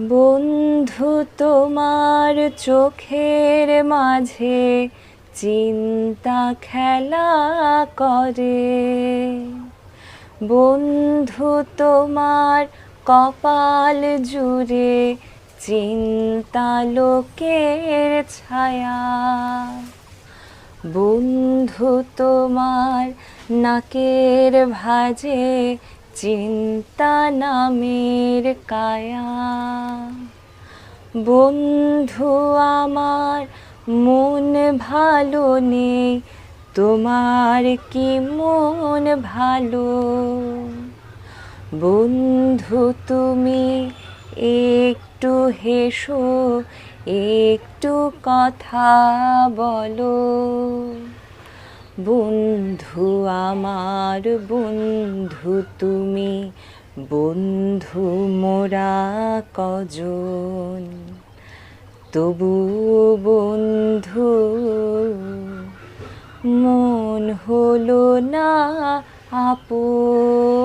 বন্ধু তোমার চোখের মাঝে চিন্তা খেলা করে। বন্ধু তোমার কপাল জুড়ে চিন্তা লোকের ছায়া। বন্ধু তোমার নাকের ভাজে চিন্তা নামের কায়া। বন্ধু আমার, মন ভালো নেই, তোমার কি মন ভালো? বন্ধু তুমি একটু হেসো, একটু কথা বলো। বন্ধু আমার বন্ধু তুমি বন্ধু মোরা কজন? তবু বন্ধু মন হলো না আপন।